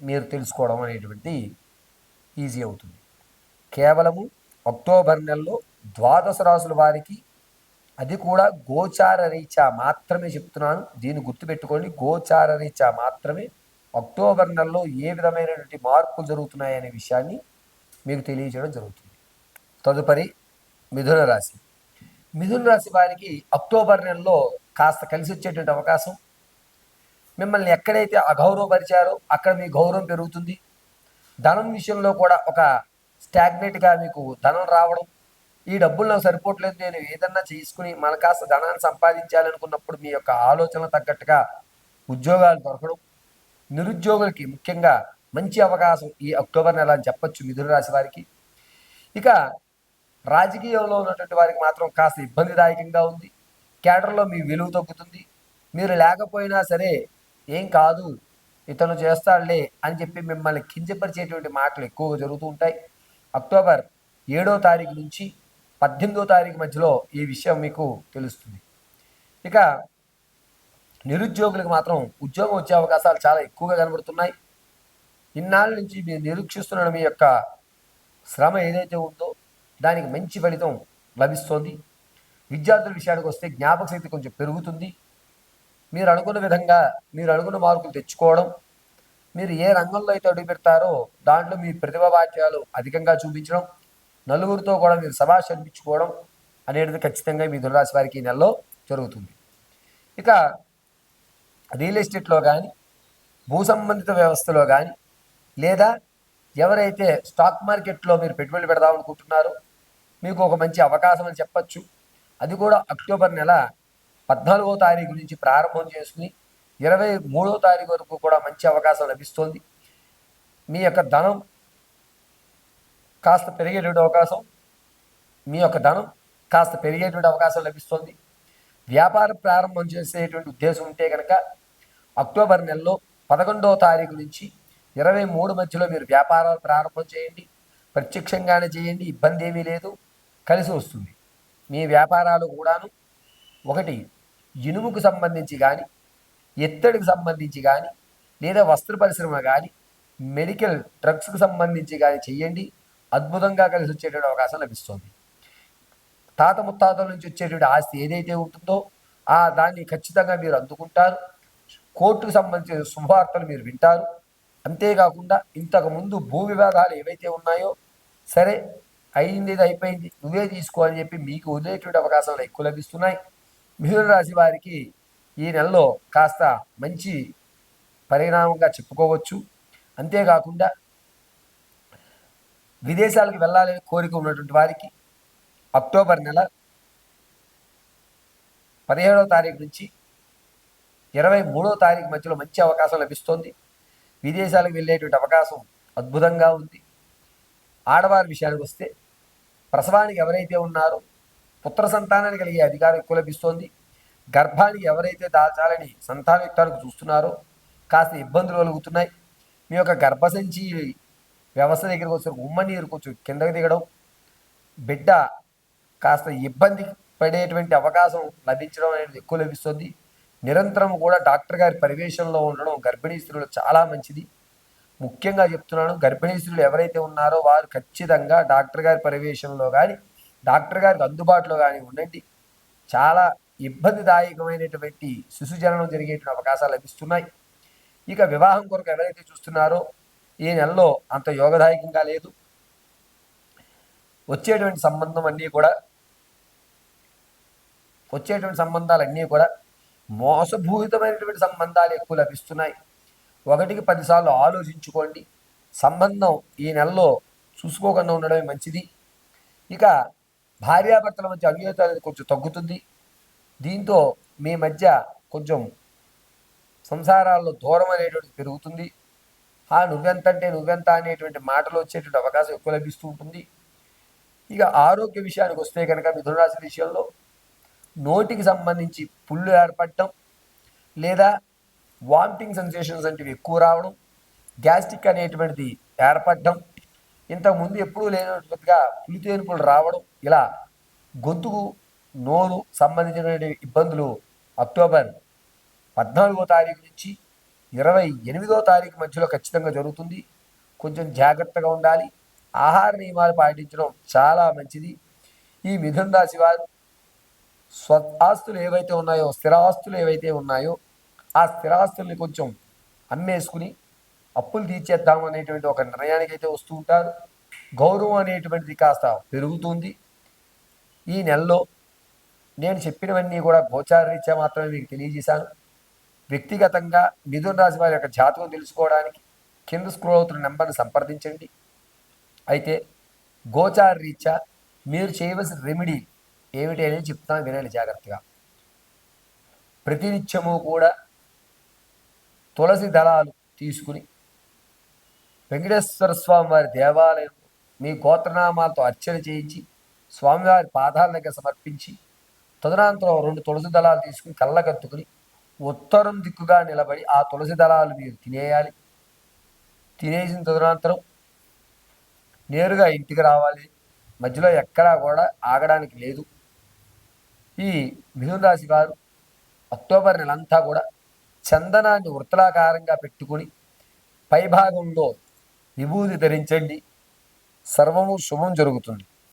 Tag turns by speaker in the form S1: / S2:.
S1: మీరు తెలుసుకోవడం అనేటువంటి ఈజీ అవుతుంది. కేవలము అక్టోబర్ నెలలో ద్వాదశ రాసుల వారికి అది కూడా గోచార రీత్యా మాత్రమే చెప్తున్నాను. దీన్ని గుర్తుపెట్టుకోండి. గోచార రీత్యా మాత్రమే అక్టోబర్ నెలలో ఏ విధమైనటువంటి మార్పులు జరుగుతున్నాయనే విషయాన్ని మీకు తెలియజేయడం జరుగుతుంది. తదుపరి మిథున రాశి. మిథున రాశి వారికి అక్టోబర్ నెలలో కాస్త కలిసి వచ్చేటువంటి అవకాశం మిమ్మల్ని ఎక్కడైతే అగౌరవపరిచారో అక్కడ మీ గౌరవం పెరుగుతుంది. ధనం విషయంలో కూడా ఒక స్టాగ్నెట్గా మీకు ధనం రావడం ఈ డబ్బులు నాకు సరిపోవట్లేదు నేను ఏదన్నా చేసుకుని మన కాస్త ధనాన్ని సంపాదించాలనుకున్నప్పుడు మీ యొక్క ఆలోచన తగ్గట్టుగా ఉద్యోగాలు దొరకడం నిరుద్యోగులకి ముఖ్యంగా మంచి అవకాశం ఈ అక్టోబర్ నెల అని చెప్పొచ్చు మిథున రాశి వారికి. ఇక రాజకీయంలో ఉన్నటువంటి వారికి మాత్రం కాస్త ఇబ్బందిదాయకంగా ఉంది. కేడర్లో మీ విలువ తగ్గుతుంది. మీరు లేకపోయినా సరే ఏం కాదు ఇతను చేస్తాడులే అని చెప్పి మిమ్మల్ని కించపరిచేటువంటి మాటలు ఎక్కువగా జరుగుతూ ఉంటాయి. అక్టోబర్ ఏడో తారీఖు నుంచి పద్దెనిమిదో తారీఖు మధ్యలో ఈ విషయం మీకు తెలుస్తుంది. ఇక నిరుద్యోగులకు మాత్రం ఉద్యోగం వచ్చే అవకాశాలు చాలా ఎక్కువగా కనబడుతున్నాయి. ఇన్నాళ్ళ నుంచి మీరు నిరీక్షిస్తున్న మీ యొక్క శ్రమ ఏదైతే ఉందో దానికి మంచి ఫలితం లభిస్తుంది. విద్యార్థుల విషయానికి వస్తే జ్ఞాపక శక్తి కొంచెం పెరుగుతుంది. మీరు అనుకున్న విధంగా మీరు అనుకున్న మార్కులు తెచ్చుకోవడం మీరు ఏ రంగంలో అయితే అడుగు పెడతారో దాంట్లో మీ ప్రతిభ వాక్యాలు అధికంగా చూపించడం నలుగురితో కూడా మీరు సభాష్ అనిపించుకోవడం అనేది ఖచ్చితంగా మీ దుర్రాశి వారికి ఈ నెలలో జరుగుతుంది. ఇక రియల్ ఎస్టేట్లో కానీ భూ సంబంధిత వ్యవస్థలో కానీ లేదా ఎవరైతే స్టాక్ మార్కెట్లో మీరు పెట్టుబడి పెడదాం అనుకుంటున్నారో మీకు ఒక మంచి అవకాశం అని చెప్పచ్చు. అది కూడా అక్టోబర్ నెల పద్నాలుగో తారీఖు నుంచి ప్రారంభం చేసుకుని ఇరవై మూడో తారీఖు వరకు కూడా మంచి అవకాశం లభిస్తుంది. మీ యొక్క ధనం కాస్త పెరిగేటువంటి అవకాశం మీ యొక్క ధనం కాస్త పెరిగేటువంటి అవకాశం లభిస్తుంది. వ్యాపారం ప్రారంభం చేసేటువంటి ఉద్దేశం ఉంటే కనుక అక్టోబర్ నెలలో పదకొండవ తారీఖు నుంచి ఇరవై మూడు మధ్యలో మీరు వ్యాపారాలు ప్రారంభం చేయండి. ప్రత్యక్షంగానే చేయండి ఇబ్బంది ఏమీ లేదు కలిసి వస్తుంది. మీ వ్యాపారాలు కూడాను ఒకటి ఇనుముకు సంబంధించి కానీ ఎత్తడికి సంబంధించి కానీ లేదా వస్త్ర పరిశ్రమ కానీ మెడికల్ డ్రగ్స్కు సంబంధించి కానీ చేయండి అద్భుతంగా కలిసి వచ్చేటువంటి అవకాశం లభిస్తుంది. తాత ముత్తాతల నుంచి వచ్చేటువంటి ఆస్తి ఏదైతే ఉంటుందో ఆ దాన్ని ఖచ్చితంగా మీరు అందుకుంటారు. కోర్టుకు సంబంధించిన శుభవార్తలు మీరు వింటారు. అంతేకాకుండా ఇంతకుముందు భూ వివాదాలు ఏవైతే ఉన్నాయో సరే అయింది ఇది అయిపోయింది నువ్వే తీసుకో అని చెప్పి మీకు వదిలేటువంటి అవకాశాలు ఎక్కువ లభిస్తున్నాయి. మిథున రాశి వారికి ఈ నెలలో కాస్త మంచి పరిణామంగా చెప్పుకోవచ్చు. అంతేకాకుండా విదేశాలకు వెళ్ళాలని కోరిక ఉన్నటువంటి వారికి అక్టోబర్ నెల పదిహేడవ తారీఖు నుంచి ఇరవై మూడో తారీఖు మధ్యలో మంచి అవకాశం లభిస్తోంది. విదేశాలకు వెళ్ళేటువంటి అవకాశం అద్భుతంగా ఉంది. ఆడవారి విషయానికి వస్తే ప్రసవానికి ఎవరైతే ఉన్నారో పుత్ర సంతానాన్ని కలిగే అధికారం ఎక్కువ లభిస్తోంది. గర్భాన్ని ఎవరైతే దాల్చాలని సంతానయుక్తానికి చూస్తున్నారో కాస్త ఇబ్బందులు కలుగుతున్నాయి. మీ యొక్క గర్భసంచి వ్యవస్థ దగ్గరికి వచ్చి ఉమ్మని నీరు కొంచెం కిందకి దిగడం బిడ్డ కాస్త ఇబ్బంది పడేటువంటి అవకాశం లభించడం అనేది ఎక్కువ లభిస్తుంది. నిరంతరం కూడా డాక్టర్ గారి పరివేశంలో ఉండడం గర్భిణీ స్త్రీలు చాలా మంచిది. ముఖ్యంగా చెప్తున్నాను గర్భిణీ స్త్రీలు ఎవరైతే ఉన్నారో వారు ఖచ్చితంగా డాక్టర్ గారి పరివేశంలో కానీ డాక్టర్ గారికి అందుబాటులో కానీ ఉండండి. చాలా ఇబ్బందిదాయకమైనటువంటి శిశు జననం జరిగేటువంటి అవకాశాలు లభిస్తున్నాయి. ఇక వివాహం కొరకు ఎవరైతే చూస్తున్నారో ఈ నెలలో అంత యోగదాయకంగా లేదు. వచ్చేటువంటి సంబంధం అన్నీ కూడా వచ్చేటువంటి సంబంధాలన్నీ కూడా మోసభూరితమైనటువంటి సంబంధాలు ఎక్కువ లభిస్తున్నాయి. ఒకటికి పదిసార్లు ఆలోచించుకోండి. సంబంధం ఈ నెలలో చూసుకోకుండా ఉండడమే మంచిది. ఇక భార్యాభర్తల మధ్య అన్యోన్యత అనేది కొంచెం తగ్గుతుంది. దీంతో మీ మధ్య కొంచెం సంసారాల్లో దూరం అనేటువంటి పెరుగుతుంది. ఆ నువ్వెంత అంటే నువ్వెంత అనేటువంటి మాటలు వచ్చేటువంటి అవకాశం ఎక్కువ లభిస్తూ ఉంటుంది. ఇక ఆరోగ్య విషయానికి వస్తే కనుక మిథునరాశి విషయంలో నోటికి సంబంధించి పుళ్ళు ఏర్పడటం లేదా వామిటింగ్ సెన్సేషన్స్ వంటివి ఎక్కువ రావడం గ్యాస్ట్రిక్ అనేటువంటిది ఏర్పడడం ఇంతకుముందు ఎప్పుడూ లేనట్టుగా పులితేనుపులు రావడం ఇలా గొంతుకు నోరు సంబంధించిన ఇబ్బందులు అక్టోబర్ పద్నాలుగో తారీఖు నుంచి ఇరవై ఎనిమిదో తారీఖు మధ్యలో ఖచ్చితంగా జరుగుతుంది. కొంచెం జాగ్రత్తగా ఉండాలి. ఆహార నియమాలు పాటించడం చాలా మంచిది. ఈ మిథున రాశి వారు స్వ ఆస్తులు ఏవైతే ఉన్నాయో స్థిరాస్తులు ఏవైతే ఉన్నాయో ఆ స్థిరాస్తుల్ని కొంచెం అమ్మేసుకుని అప్పులు తీర్చేద్దాం అనేటువంటి ఒక నిర్ణయానికి అయితే వస్తూ ఉంటారు. గౌరవం అనేటువంటిది కాస్త పెరుగుతుంది. ఈ నెలలో నేను చెప్పినవన్నీ కూడా గోచార రీత్యా మాత్రమే మీకు తెలియజేశాను. వ్యక్తిగతంగా మిథున రాశి వారి యొక్క జాతకం తెలుసుకోవడానికి కింద స్క్రోల్ అవుతున్న నెంబర్ని సంప్రదించండి. అయితే గోచార రీత్యా మీరు చేయవలసిన రెమెడీ ఏమిటి అనేది చెప్తాను వినండి జాగ్రత్తగా. ప్రతినిత్యము కూడా తులసి దళాలు తీసుకుని వెంకటేశ్వర స్వామి వారి దేవాలయం మీ గోత్రనామాలతో అర్చన చేయించి స్వామివారి పాదాల దగ్గర సమర్పించి తదనంతరం రెండు తులసి దళాలు తీసుకుని కళ్ళకత్తుకుని ఉత్తరం దిక్కుగా నిలబడి ఆ తులసి దళాలు మీరు తినేయాలి. తినేసిన తదనంతరం నేరుగా ఇంటికి రావాలి. మధ్యలో ఎక్కడా కూడా ఆగడానికి లేదు. ఈ మిథున రాశి వారు అక్టోబర్ నెలంతా కూడా చందనాన్ని వృత్తలాకారంగా పెట్టుకుని పైభాగంలో విభూతి ధరించండి. సర్వము శుభం జరుగుతుంది.